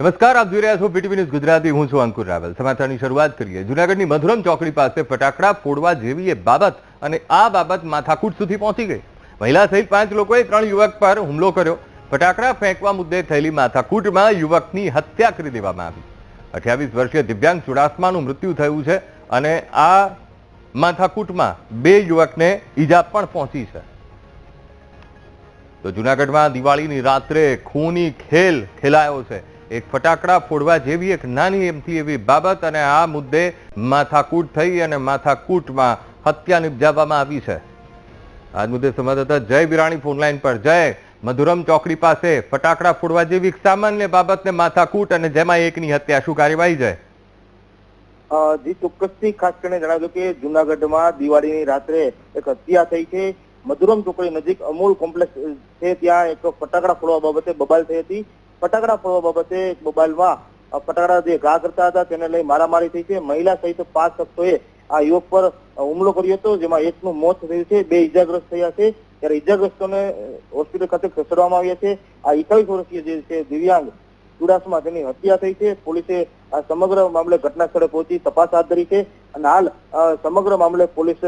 નમસ્કાર, આપ જોઈ રહ્યા છો બીટીવી ન્યૂઝ ગુજરાતી. હું છું અંકુર રાવલ. સમાચારની શરૂઆત કરીએ. જૂનાગઢની મધુરમ ચોકડી પાસે ફટાકડા ફોડવા જેવી એ બાબત અને આ બાબત માથાકૂટ સુધી પહોંચી ગઈ. મહિલા સહિત પાંચ લોકોએ ત્રણ યુવક પર હુમલો કર્યો. ફટાકડા ફેંકવા મુદ્દે થયેલી માથાકૂટમાં યુવકની હત્યા કરી દેવામાં આવી. અઠ્યાવીસ વર્ષીય દિવ્યાંગ ચુડાસમાનું મૃત્યુ થયું છે અને આ માથાકૂટમાં બે યુવકને ઈજા પણ પહોંચી છે. તો જુનાગઢમાં દિવાળીની રાત્રે ખૂની ખેલ ખેલાયો છે. એક ફટાકડા ફોડવા જેવી એક નાની એમથી એવી બાબત અને આ મુદ્દે માથાકૂટ થઈ અને માથાકૂટમાં હત્યા નિપજાવવામાં આવી છે. આ મુદ્દે સંવાદદાતા જય બિરાણી ફોનલાઈન પર. જય. મધુરમ ચોકડી પાસે ફટાકડા ફોડવા જેવી એક સામાન્ય બાબતને માથાકૂટ અને જેમાં એકની હત્યા, શું કાર્યવાહી જાય જી, ચોક્કસથી ખાસ કરીને જણાવ્યું કે જુનાગઢમાં દિવાળીની રાત્રે એક હત્યા થઈ છે. મધુરમ ચોકડી નજીક અમૂલ કોમ્પ્લેક્સ છે, ત્યાં એક ફટાકડા ફોડવા બાબતે બબાલ થઈ હતી. ફટાકડા ફોડવા બાબતે એક બબાલમાં ફટાકડા જે ઘા કરતા હતા તેને લઈ મારામારી થઈ છે. મહિલા સહિત પાંચ શખ્સોએ આ યુવક પર હુમલો કર્યો હતો, જેમાં એકનું મોત થયું છે. બે ઈજાગ્રસ્ત થયા છે. ત્યારે ઇજાગ્રસ્તોને હોસ્પિટલ ખાતે ખસેડવામાં આવ્યા છે. આ એકાવીસ વર્ષીય જે છે, દિવ્યાંગ ચુડાસમાં તેની હત્યા થઈ છે. પોલીસે આ સમગ્ર મામલે ઘટના સ્થળે પહોંચી તપાસ હાથ ધરી છે અને હાલ સમગ્ર મામલે પોલીસ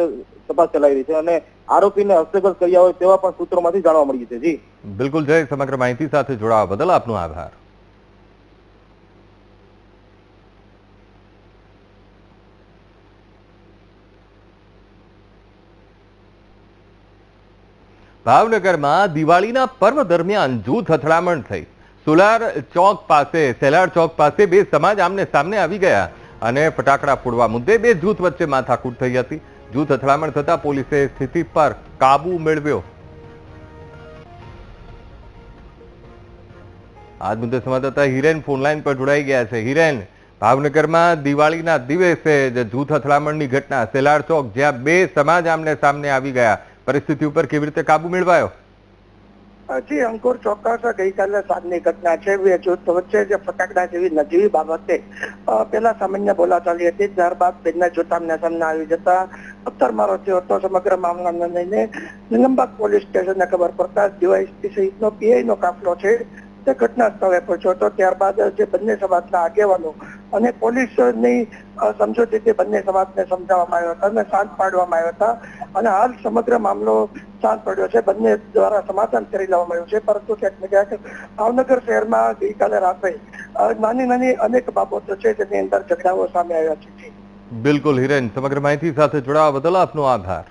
તપાસ ચલાવી રહી છે અને આરોપીને હસ્તગત કર્યા હોય તેવા પણ સૂત્રોમાંથી જાણવા મળ્યું છે. જી. બિલકુલ જય સમગ્ર માહિતી સાથે જોડાવા બદલ આપનો આભાર. ભાવનગરમાં દિવાળીના પર્વ દરમિયાન જૂથ અથડામણ થઈ. સોલાર ચોક પાસે, સેલાર ચોક પાસે બે સમાજ આમને સામને આવી ગયા અને ફટાકડા ફોડવા મુદ્દે બે જૂથ વચ્ચે માથાકૂટ થઈ હતી. જૂથ અથડામણ થતા પોલીસે સ્થિતિ પર કાબુ મેળવ્યો. આજ મુદ્દે સંવાદદાતા હિરેન ફોનલાઈન પર જોડાઈ ગયા છે. હિરેન, ભાવનગરમાં દિવાળીના દિવસે જે જૂથ અથડામણની ઘટના, સેલાર ચોક, જ્યાં બે સમાજ આમને સામને આવી ગયા, પરિસ્થિતિ ઉપર કેવી રીતે કાબુ મેળવાયો? જી અંકુર ચોક્કસ ગઈકાલે સાંજની ઘટના છે. જૂથ વચ્ચે જે ફટાકડા જેવી નજીવી બાબતે પેલા સામાન્ય બોલાચાલી હતી. ત્યારબાદ બંને જૂથ આમને સામને આવી જતા પથ્થરમારો થયો હતો. સમગ્ર મામલાને લઈને નિલંબક પોલીસ સ્ટેશનને ખબર પડતા ડીવાયસપી સહિતનો પીઆઈનો કાફલો છે. તે ઘટના સ્થળે પહોંચ્યો હતો. ત્યારબાદ જે બંને સમાજના આગેવાનો અને પોલીસની સમજૂતીથી બંને સમાજને સમજાવવામાં આવ્યા હતા અને શાંત પાડવામાં આવ્યા હતા. અને હાલ સમગ્ર મામલો શાંત પડ્યો છે. બંને દ્વારા સમાધાન કરી લેવામાં આવ્યું છે. પરંતુ ક્યાંક ને કે ભાવનગર શહેરમાં ગઈકાલે રાત્રે નાની નાની અનેક બાબતો છે જેની અંદર ઝઘડાઓ સામે આવ્યા છે. બિલકુલ હિરેન, સમગ્ર માહિતી સાથે જોડાવા બદલ આપનો આભાર.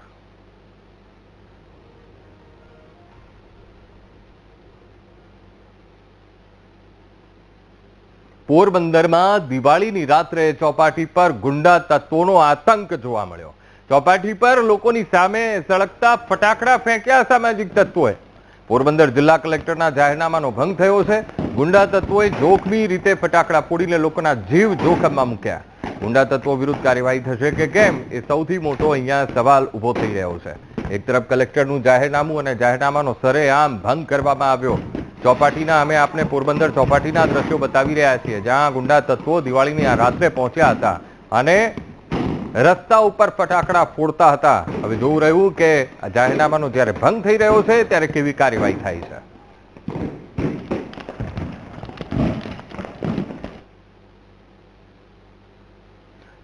પોરબંદરમાં દિવાળીની રાત્રે ચોપાટી પર ગુંડા તત્વોનો આતંક જોવા મળ્યો. ચોપાટી પર લોકોની સામે સળગતા ફટાકડા ફેંક્યા સામાજિક તત્વોએ. પોરબંદર જિલ્લા કલેક્ટરના જાહેરનામાનો ભંગ થયો છે. ગુંડા તત્વોએ જોખમી રીતે ફટાકડા ફોડીને લોકોના જીવ જોખમમાં મૂક્યા. ગુંડા તત્વો વિરુદ્ધ કાર્યવાહી થશે કે કેમ એ સૌથી મોટો અહીંયા સવાલ ઊભો થઈ રહ્યો છે. એક તરફ કલેક્ટરનું જાહેરનામું અને જાહેરનામાનો સરેઆમ ભંગ કરવામાં આવ્યો. ચોપાટીના અમે આપને પોરબંદર ચોપાટીના દ્રશ્યો બતાવી રહ્યા છીએ, જ્યાં ગુંડા તત્વો દિવાળીની આ રાત્રે પહોંચ્યા હતા અને રસ્તા ઉપર ફટાકડા ફોડતા હતા. હવે જોવું રહ્યું કે જાહેરનામાનો જ્યારે ભંગ થઈ રહ્યો છે, ત્યારે કેવી કાર્યવાહી થાય છે?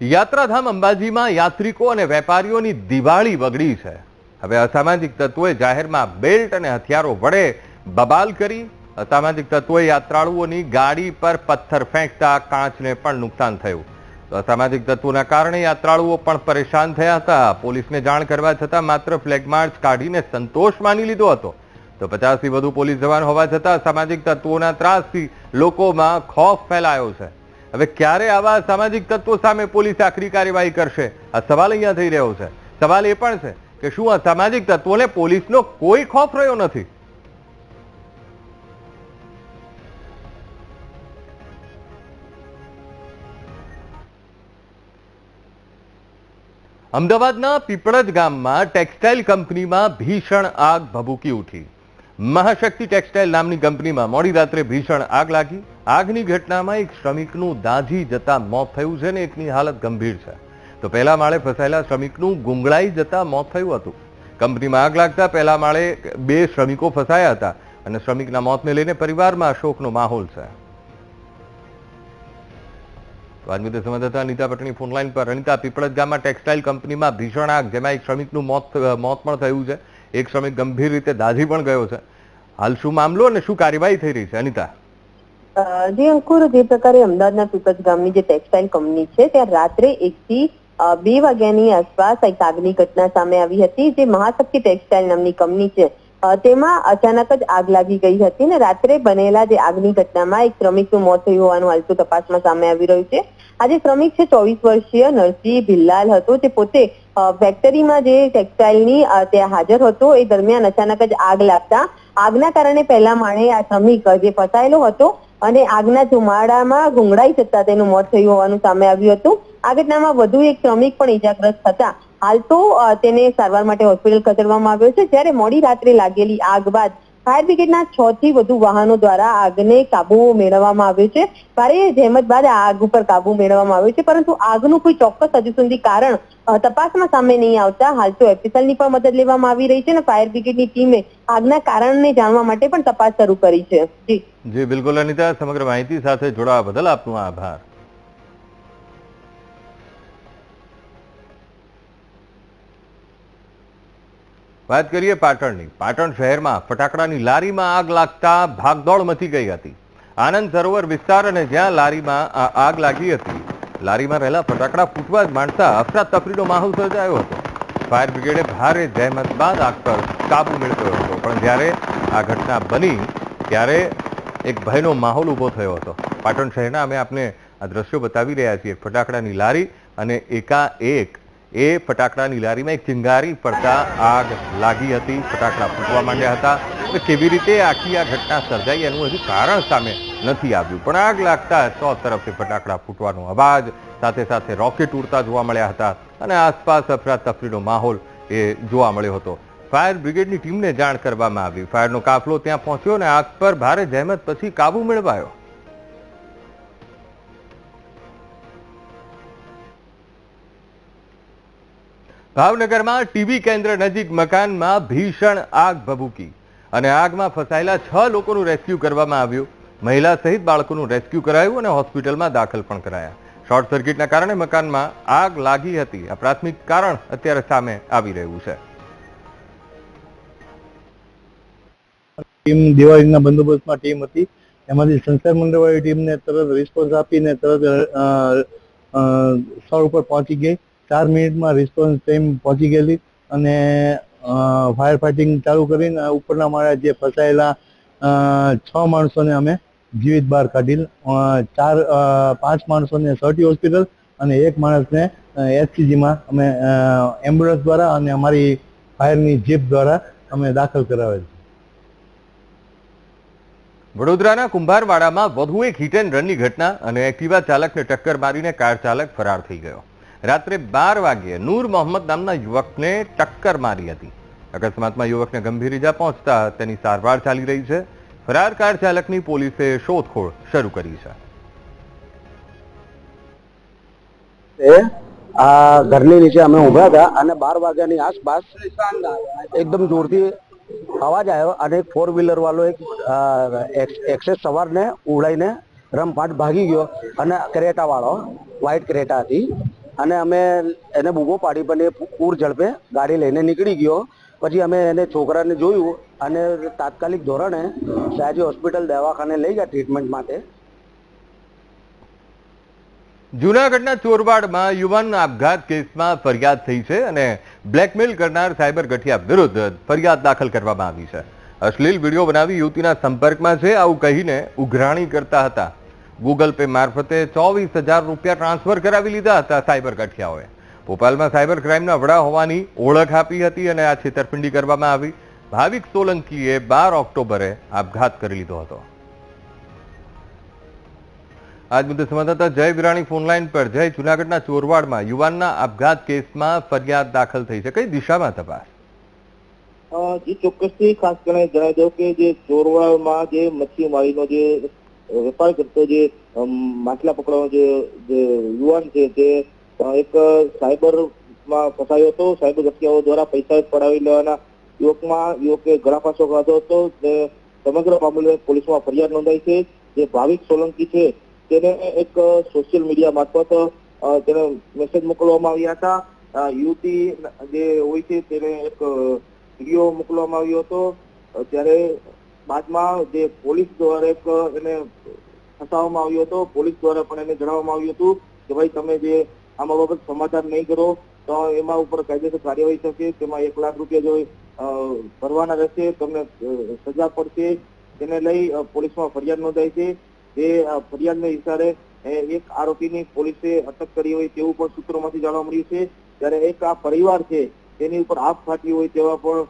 યાત્રાધામ અંબાજીમાં યાત્રિકો અને વેપારીઓની દિવાળી વગડી છે. હવે અસામાજિક તત્વોએ જાહેરમાં બેલ્ટ અને હથિયારો વડે બબાલ કરી. અસામાજિક તત્વોએ યાત્રાળુઓની ગાડી પર પથ્થર ફેંકતા કાચને પણ નુકસાન થયું. તો અસામાજિક તત્વોના કારણે યાત્રાળુઓ પણ પરેશાન થયા હતા. પોલીસને જાણ કરવા છતાં માત્ર ફ્લેગ માર્ચ કાઢીને સંતોષ માની લીધો હતો. તો પચાસથી વધુ પોલીસ જવાન હોવા છતાં સામાજિક તત્વોના ત્રાસથી લોકોમાં ખોફ ફેલાયો છે. હવે ક્યારે આવા સામાજિક તત્વો સામે પોલીસ આખરી કાર્યવાહી કરશે? આ સવાલ અહીંયા થઈ રહ્યો છે. સવાલ એ પણ છે કે શું આ સામાજિક તત્વોને પોલીસનો કોઈ ખોફ રહ્યો નથી? અમદાવાદના પીપળદ ગામમાં ટેક્સટાઇલ કંપનીમાં ભીષણ આગ ભભૂકી ઉઠી. મહાશક્તિ ટેક્સટાઇલ નામની કંપનીમાં મોડી રાત્રે ભીષણ આગ લાગી. આગની ઘટનામાં એક શ્રમિકનું દાઝી જતા મોત થયું છે ને એકની હાલત ગંભીર છે. તો પહેલા માળે ફસાયેલા શ્રમિકનું ગુંગળાઈ જતા મોત થયું હતું. કંપનીમાં આગ લાગતા પહેલા માળે બે શ્રમિકો ફસાયા હતા અને શ્રમિકના મોતને લઈને પરિવારમાં શોકનો માહોલ છે. તો આજ મુદ્દે અનિતા પટણી ફોનલાઈન પર. અનિતા પીપળજ ગામમાં કંપનીમાં ભીષણ આગ, જેમાં એક શ્રમિકનું મોત મોત પણ થયું છે. એક શ્રમિક ગંભીર રીતે દાઝી પણ ગયો છે. હાલ શું મામલો અને શું કાર્યવાહી થઈ રહી છે? અનિતા. જે અંકુર, જે પ્રકારે અમદાવાદના પીપજ ગામની જે ટેક્સટાઇલ કંપની છે, ત્યાં રાત્રે એક થી બે વાગ્યાની આસપાસ એક આગની ઘટના સામે આવી હતી, જે મહાશક્તિ ટેક્સટાઇલ નામની કંપની છે. તેમાં અચાનક જ આગ લાગી ગઈ હતી ને રાત્રે બનેલા જે આગની ઘટનામાં એક શ્રમિકનું મોત થયું હોવાનું હાલતું તપાસમાં સામે આવી રહ્યું છે. આ જે શ્રમિક છે, ચોવીસ વર્ષીય નરસિંહ ભિલ્લાલ હતો. તે પોતે ફેક્ટરીમાં જે ટેક્સટાઇલની ત્યાં હાજર હતો. એ દરમિયાન અચાનક જ આગ લાગતા આગના કારણે પહેલા માળે આ શ્રમિક જે ફસાયેલો હતો અને આગના ધુમાડામાં ગુંગળાઈ જતા તેનું મોત થયું હોવાનું સામે આવ્યું હતું. આ ઘટનામાં વધુ એક શ્રમિક પણ ઈજાગ્રસ્ત થતા હાલ તો તેને સારવાર માટે હોસ્પિટલ ખસેડવામાં આવ્યો છે. જ્યારે મોડી રાત્રે લાગેલી આગ બાદ ફાયર બ્રિગેડના છ થી વધુ વાહનો દ્વારા આગને કાબુ મેળવવામાં આવ્યો છે. ભારે જહેમત બાદ આગ ઉપર કાબુ મેળવવામાં આવ્યો છે. પરંતુ આગનું કોઈ ચોક્કસ હજુ સુધી કારણ તપાસમાં સામે નહીં આવતા હાલ તો એફએસએલની પણ મદદ લેવામાં આવી રહી છે અને ફાયર બ્રિગેડની ટીમે આગના કારણને જાણવા માટે પણ તપાસ શરૂ કરી છે. જી. જી, બિલકુલ અનિતા, સમગ્ર માહિતી સાથે જોડાવા બદલ આપનો આભાર. વાત કરીએ પાટણની. પાટણ શહેરમાં ફટાકડાની લારીમાં આગ લાગતા ભાગદોડ મચી ગઈ હતી. આનંદ સરોવર વિસ્તાર અને જ્યાં લારીમાં આગ લાગી હતી, લારીમાં રહેલા ફટાકડા ફૂટવા જ માંડતા અફરાતફરીનો માહોલ સર્જાયો હતો. ફાયર બ્રિગેડે ભારે જહેમત બાદ આગ પર કાબુ મેળવ્યો હતો. પણ જ્યારે આ ઘટના બની, ત્યારે એક ભયનો માહોલ ઊભો થયો હતો. પાટણ શહેરના અમે આપને આ દ્રશ્યો બતાવી રહ્યા છીએ. ફટાકડાની લારી અને એકાએક એ ફટાકડાની લારીમાં એક ચિંગારી પડતા આગ લાગી હતી. ફટાકડા ફૂટવા માંડ્યા હતા. કેવી રીતે આખી આ ઘટના સર્જાઈ એનું હજુ કારણ સામે નથી આવ્યું. પણ આગ લાગતા સો તરફથી ફટાકડા ફૂટવાનો અવાજ, સાથે સાથે રોકેટ ઉડતા જોવા મળ્યા હતા અને આસપાસ અફરાતફરીનો માહોલ એ જોવા મળ્યો હતો. ફાયર બ્રિગેડની ટીમને જાણ કરવામાં આવી. ફાયરનો કાફલો ત્યાં પહોંચ્યો અને આગ પર ભારે જહેમત પછી કાબુ મેળવાયો. ભાવનગરમાં ટીબી કેન્દ્ર નજીક મકાનમાં ભીષણ આગ ભભૂકી અને આગમાં ફસાયેલા છ લોકોનું રેસ્ક્યુ કરવામાં આવ્યું. મહિલા સહિત બાળકોનું રેસ્ક્યુ કરાયું અને હોસ્પિટલમાં દાખલ પણ કરાયા. શોર્ટ સર્કિટના કારણે મકાનમાં આગ લાગી હતી. આ પ્રાથમિક કારણ અત્યારે સામે આવી રહ્યું છે. ટીમ દિવાળીના બંદોબસ્તમાં ટીમ હતી. એમાંથી સંસાર મંડળવાળી ટીમને તરત રિસ્પોન્સ આપીને તરત સ્થળ ઉપર પહોંચી ગઈ. ચાર મિનિટમાં રિસ્પોન્સ ટીમ પહોંચી ગયેલી અને ફાયર ફાઇટિંગ ચાલુ કરીને ઉપરના મારા જે ફસાયેલા છ માણસોને અમે જીવિત બહાર કાઢી ચાર પાંચ માણસોને સર્ટી હોસ્પિટલ અને એક માણસને એચસીજીમાં અમે એમ્બ્યુલન્સ દ્વારા અને અમારી ફાયરની જીપ દ્વારા અમે દાખલ કરાવેલ વડોદરાના કુંભારવાડામાં વધુ એક હિટ એન્ડ રનની ઘટના અને એક્ટિવા ચાલકને ટક્કર મારીને કાર ચાલક ફરાર થઈ ગયો. રાત્રે બાર વાગ્યે નૂર મોહમ્મદ નામના યુવકને ટક્કર મારી હતી. અકસ્માતમાં યુવકને ગંભીર ઇજા પહોંચતા તેની સારવાર ચાલી રહી છે. ફરાર કાર ચાલકની પોલીસે શોધખોળ શરૂ કરી છે. આ ઘરની નીચે અમે ઊભા હતા અને બાર વાગ્યાની આસપાસ એકદમ જોરથી અવાજ આવ્યો અને એક ફોર વ્હીલર વાળો એક એક્સેસ સવારને ઉડાઈને રમપાટ ભાગી ગયો. અને ક્રેટા વાળો વ્હાઈટ ક્રેટા હતી. અને અમે એને બૂમો પાડી પણ એ પૂર ઝડપે ગાડી લઈને નીકળી ગયો. પછી અમે એને છોકરાને જોયું અને તાત્કાલિક ધોરણે સયાજી હોસ્પિટલ દવાખાને લઈ ગયા ટ્રીટમેન્ટ માટે. જૂનાગઢના ચોરવાડમાં યુવાન આપઘાત કેસમાં ફરિયાદ થઈ છે અને બ્લેકમેલ કરનાર સાયબર ગઠિયા વિરુદ્ધ ફરિયાદ દાખલ કરવામાં આવી છે. અશ્લીલ વીડિયો બનાવી યુવતીના સંપર્કમાં છે, આવું કહીને ઉઘરાણી કરતા હતા. ગૂગલ પે મારફતે ચોવીસ હજાર રૂપિયા ટ્રાન્સફર કરાવી લીધા હતા સાયબર કઠિયાઓએ. ભોપાલમાં સાયબર ક્રાઇમના વડા હોવાની ઓળખ આપી હતી અને આ છેતરપિંડી કરવામાં આવી. ભાવિક સોલંકીએ બાર ઓક્ટોબરે આપઘાત કરી લીધો હતો. આજ મુદ્દે સંવાદદાતા જય વિરાણી ફોનલાઈન પર. જય જુનાગઢના ચોરવાડમાં યુવાનના આપઘાત કેસમાં ફરિયાદ દાખલ થઈ છે. કઈ દિશામાં તપાસ? જે, ચોક્કસથી ખાસ કરીને જણાવી દઉં કે જે ચોરવાડમાં જે મચ્છીમારીનો જે વેપાર કરતો જે માટલા પકડવાનો જે યુવાન છે તે એક સાયબરમાં ફસાયો હતો, સાયબર ગઠિયાઓ દ્વારા પૈસા પડાવી લેવાના યુવકમાં, યુવકે ગળાફાંસો ખાધો હતો, ને સમગ્ર મામલે પોલીસમાં ફરિયાદ નોંધાઈ છે, જે ભાવિક સોલંકી છે, તેને એક સોશિયલ મીડિયા મારફત તેને મેસેજ મોકલવામાં આવ્યા હતા. યુવતી જે હોય છે, તેને એક વીડિયો મોકલવામાં આવ્યો હતો. ત્યારે બાદમાં જે પોલીસ દ્વારા એને ફસાવવામાં આવ્યો હતો, પોલીસ દ્વારા પણ એને જણાવવામાં આવ્યું હતું કે ભાઈ તમે જે આમાં બાબત સમાધાન નહીં કરો, તો એમાં ઉપર કાયદેસર કાર્યવાહી થશે, તેમાં એક લાખ રૂપિયા જો ભરવાના રહેશે, તમને સજા પડશે, તેને લઈ પોલીસમાં ફરિયાદ નોંધાઈ છે. જે ફરિયાદને ઇશારે એક આરોપીની પોલીસે અટક કરી હોય તેવું પણ સૂત્રોમાંથી જાણવા મળ્યું છે. ત્યારે એક આ પરિવાર છે, તેની ઉપર આપ ફાટી હોય તેવા પણ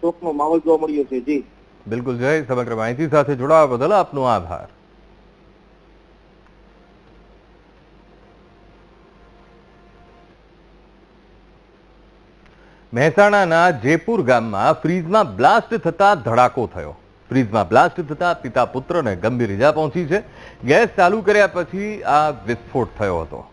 શોકનો માહોલ જોવા મળ્યો છે. જી. બિલકુલ જય સમગ્ર માહિતી સાથે જોડાવા બદલ આપનો આભાર. મહેસાણાના જેપુર ગામમાં ફ્રીજમાં બ્લાસ્ટ થતા ધડાકો થયો. ફ્રીજમાં બ્લાસ્ટ થતા પિતા પુત્રને ગંભીર ઇજા પહોંચી છે. ગેસ ચાલુ કર્યા પછી આ વિસ્ફોટ થયો હતો.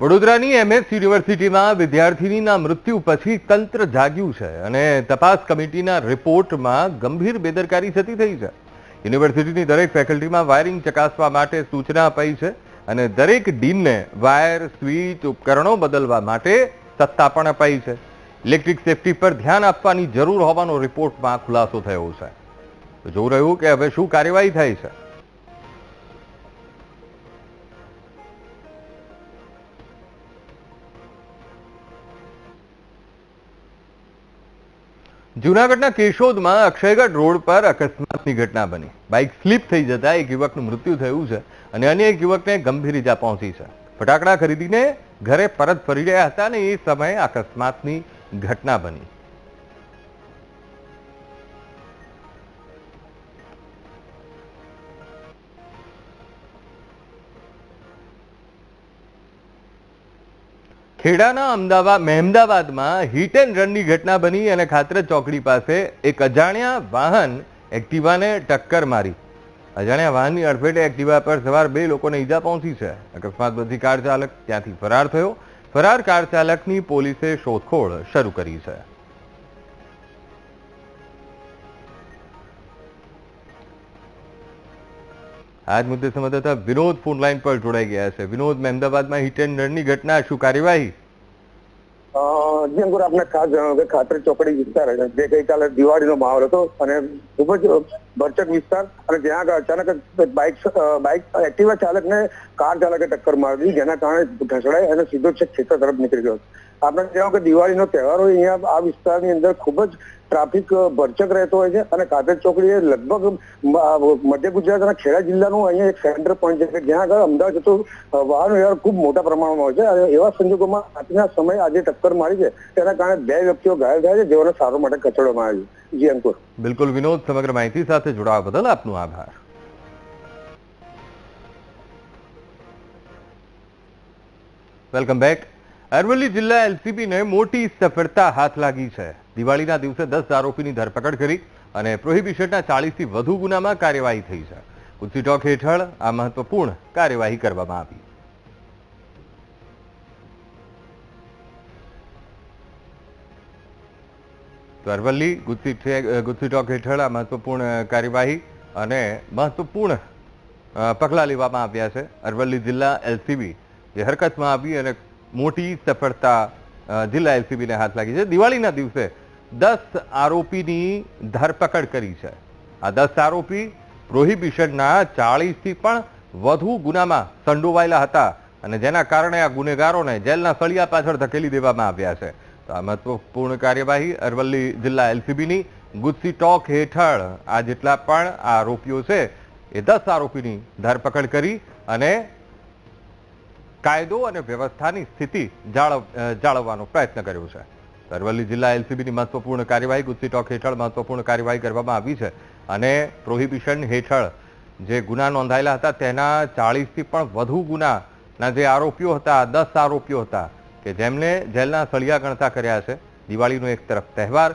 વડોદરાની એમએસ યુનિવર્સિટીમાં વિદ્યાર્થીનીના મૃત્યુ પછી તંત્ર જાગ્યું છે અને તપાસ કમિટીના રિપોર્ટમાં ગંભીર બેદરકારી થતી થઈ છે. યુનિવર્સિટીની દરેક ફેકલ્ટીમાં વાયરિંગ ચકાસવા માટે સૂચના અપાઈ છે અને દરેક ડીનને વાયર, સ્વિચ, ઉપકરણો બદલવા માટે સત્તા પણ અપાઈ છે. ઇલેક્ટ્રિક સેફટી પર ધ્યાન આપવાની જરૂર હોવાનો રિપોર્ટમાં ખુલાસો થયો છે. જોવું રહ્યું કે હવે શું કાર્યવાહી થાય છે. જૂનાગઢના કેશોદમાં અક્ષયગઢ રોડ પર અકસ્માતની ઘટના બની. બાઇક સ્લીપ થઈ જતા એક યુવકનું મૃત્યુ થયું છે અને અન્ય એક યુવકને ગંભીર ઈજા પહોંચી છે. ફટાકડા ખરીદીને ઘરે પરત ફરી રહ્યા હતા અને એ સમયે અકસ્માતની ઘટના બની. ખેડાના અમદાવાદ મહેમદાવાદમાં હિટ એન્ડ રનની ઘટના બની અને ખાતર ચોકડી પાસે એક અજાણ્યા વાહન એક્ટિવાને ટક્કર મારી. અજાણ્યા વાહનની અડફેટે એક્ટિવા પર સવાર બે લોકોને ઈજા પહોંચી છે. અકસ્માત બધી કાર ચાલક ત્યાંથી ફરાર થયો. ફરાર કાર ચાલકની પોલીસે શોધખોળ શરૂ કરી છે. આજ મુદ્દે સંવાદદાતા વિનોદ ફોન લાઈન પર જોડાઈ ગયા છે. વિનોદ અમદાવાદમાં હિટ એન્ડ રનની ઘટના, શું કાર્યવાહી? જી અંકુર આપને ખાસ જણાવ્યું કે ખાતરી ચોકડી વિસ્તાર જે ગઈકાલે દિવાળીનો માહોલ હતો અને ખૂબ જ ભરચક વિસ્તાર અને જ્યાં અચાનક જ બાઇક બાઇક એક્ટિવા ચાલકને કાર ચાલકે ટક્કર મારી જેના કારણે ઢસડાઈ અને સીધો છેક ખેતર તરફ નીકળી ગયો આપણે જણાવો કે દિવાળીનો તહેવાર હોય, અહીંયા આ વિસ્તારની અંદર ખૂબ જ ટ્રાફિક ભરચક રહેતો હોય છે અને કાતર ચોકડી એ લગભગ મધ્ય ગુજરાત અને ખેડા જિલ્લાનું અહીંયા એક સેન્ટર પોઈન્ટ છે જ્યાં આગળ અમદાવાદ જતો વાહન વ્યવહાર ખૂબ મોટા પ્રમાણમાં હોય છે. અને એવા સંજોગોમાં આજના સમયે આજે ટક્કર મારી છે. તેના કારણે બે વ્યક્તિઓ ઘાયલ થયા છે, જેઓને સારવાર માટે ખસેડવામાં આવ્યું છે. જી, અંકુર. બિલકુલ વિનોદ, સમગ્ર માહિતી સાથે જોડાવા બદલ આપનો આભાર. Welcome back. અરવલ્લી જિલ્લા એલસીબીને મોટી સફળતા હાથ લાગી છે. દિવાળીના દિવસે દસ આરોપીની ધરપકડ કરી અને પ્રોહિબિશનના ચાળીસથી વધુ ગુનામાં કાર્યવાહી થઈ છે. ઉચ્ચીટોક હેઠળ આ મહત્વપૂર્ણ કાર્યવાહી કરવામાં આવી. તો અરવલ્લી ગુજસી ટ્રે- ટોક હેઠળ આ મહત્વપૂર્ણ કાર્યવાહી અને મહત્વપૂર્ણ પગલાં લેવામાં આવ્યા છે. અરવલ્લી જિલ્લા એલસીબી જે હરકતમાં આવી અને મોટી સફળતા જિલ્લા એલસીબીને હાથ લાગી છે. દિવાળીના દિવસે દસ આરોપીની ધરપકડ કરી છે. આ દસ આરોપી પ્રોહિબિશનના ચાળીસથી પણ વધુ ગુનામાં સંડોવાયેલા હતા અને જેના કારણે આ ગુનેગારોને જેલના સળિયા પાછળ ધકેલી દેવામાં આવ્યા છે. તો આ મહત્વપૂર્ણ કાર્યવાહી અરવલ્લી જિલ્લા એલસીબીની ગુજસી ટોક હેઠળ આ જેટલા પણ આરોપીઓ છે, એ દસ આરોપીની ધરપકડ કરી અને કાયદો અને વ્યવસ્થાની સ્થિતિ જાળવવાનો પ્રયત્ન કર્યો છે. અરવલ્લી જિલ્લા એલસીબીની મહત્વપૂર્ણ કાર્યવાહી ગુજસી ટોક હેઠળ મહત્વપૂર્ણ કાર્યવાહી કરવામાં આવી છે અને પ્રોહિબિશન હેઠળ જે ગુના નોંધાયેલા હતા તેના ચાળીસથી પણ વધુ ગુનાના જે આરોપીઓ હતા, દસ આરોપીઓ હતા કે જેમને જેલના સળિયા ગણતા કર્યા છે. દિવાળીનો એક તરફ તહેવાર